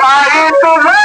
Bye.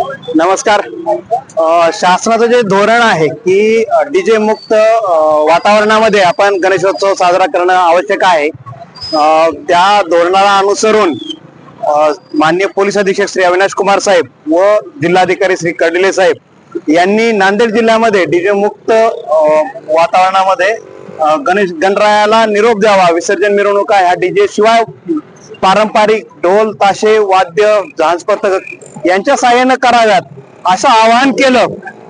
नमस्कार. शासनाचं जे धोरण आहे की डीजे मुक्त वातावरणामध्ये आपण गणेशोत्सव साजरा करणं आवश्यक आहे. त्या धोरणाला अनुसरून मान्य माननीय पोलीस अधीक्षक श्री अविनाश कुमार साहेब व जिल्हाधिकारी श्री कर्डिले साहेब यांनी नांदेड जिल्ह्यामध्ये डीजे मुक्त वातावरणामध्ये गणेश गणरायाला निरोप द्यावा विसर्जन मिरवणुका ह्या डीजे शिवाय पारंपरिक ढोल ताशे वाद्य झांज पथक यांच्या सहाय्यानं कराव्यात असं आवाहन केलं.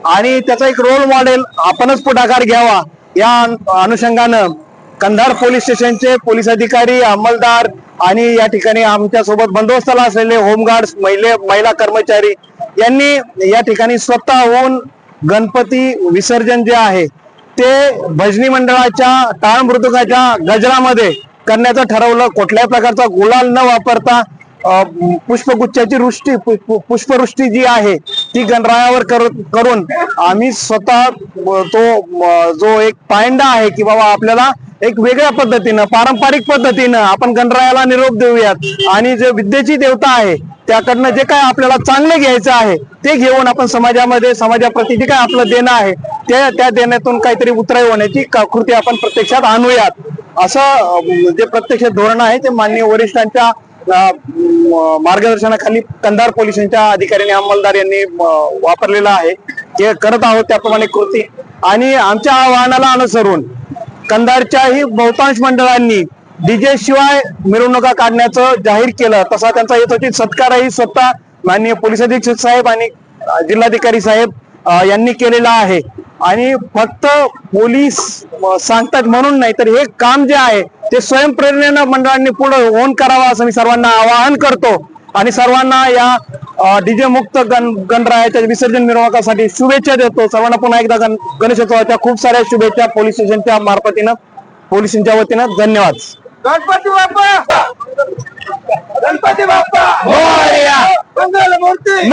आणि त्याचा एक रोल मॉडेल आपणच पुढाकार घ्यावा. या अनु- अनुषंगानं कंधार पोलीस स्टेशनचे पोलीस अधिकारी अंमलदार आणि या ठिकाणी आमच्यासोबत बंदोबस्ताला असलेले होमगार्ड महिले महिला कर्मचारी यांनी या ठिकाणी स्वतः होऊन गणपती विसर्जन जे आहे ते भजनी मंडळाच्या टाळ मृदुकाच्या गजरामध्ये करण्याचं ठरवलं कुठल्याही प्रकारचा गुलाल न वापरता पुष्पगुच्छाची वृष्टी पुष्पवृष्टी जी आहे ती गणरायावर करून आम्ही स्वतः तो जो एक पायंडा आहे की बाबा आपल्याला एक वेगळ्या पद्धतीनं पारंपरिक पद्धतीनं आपण गणरायाला निरोप देऊयात. आणि जे विद्येची देवता आहे त्याकडनं जे काय आपल्याला चांगले घ्यायचं आहे ते घेऊन आपण समाजामध्ये समाजाप्रती जे काय आपलं देणं आहे ते त्या देण्यातून काहीतरी उतराई होण्याची कृती आपण प्रत्यक्षात आणूयात. असं जे प्रत्यक्ष धोरण आहे ते माननीय वरिष्ठांच्या मार्गदर्शनाखाली कंधार पोलिसांच्या अधिकाऱ्यांनी अंमलदार यांनी वापरलेलं आहे. ते करत आहोत त्याप्रमाणे कृती. आणि आमच्या आवाहनाला अनुसरून कंधारच्याही बहुतांश मंडळांनी डीजे शिवाय मिरवणुका काढण्याचं जाहीर केलं तसा त्यांचा यथोचित सत्कारही स्वतः माननीय पोलीस अधीक्षक साहेब आणि जिल्हाधिकारी साहेब यांनी केलेला आहे. आणि फक्त पोलीस सांगतात म्हणून नाही तर हे काम जे आहे ते स्वयंप्रेरणेनं मंडळांनी पुढे होऊन करावं असं मी सर्वांना आवाहन करतो. आणि सर्वांना या डीजे मुक्त गण गणरायाच्या विसर्जन मिरवणुकासाठी शुभेच्छा देतो. सर्वांना पुन्हा एकदा गण गणेशोत्सवाच्या खूप साऱ्या शुभेच्छा पोलीस स्टेशनच्या मार्फतीनं पोलिसांच्या वतीनं धन्यवाद. गणपती बाप्पा! गणपती बाप्पा! मंगल मूर्ती!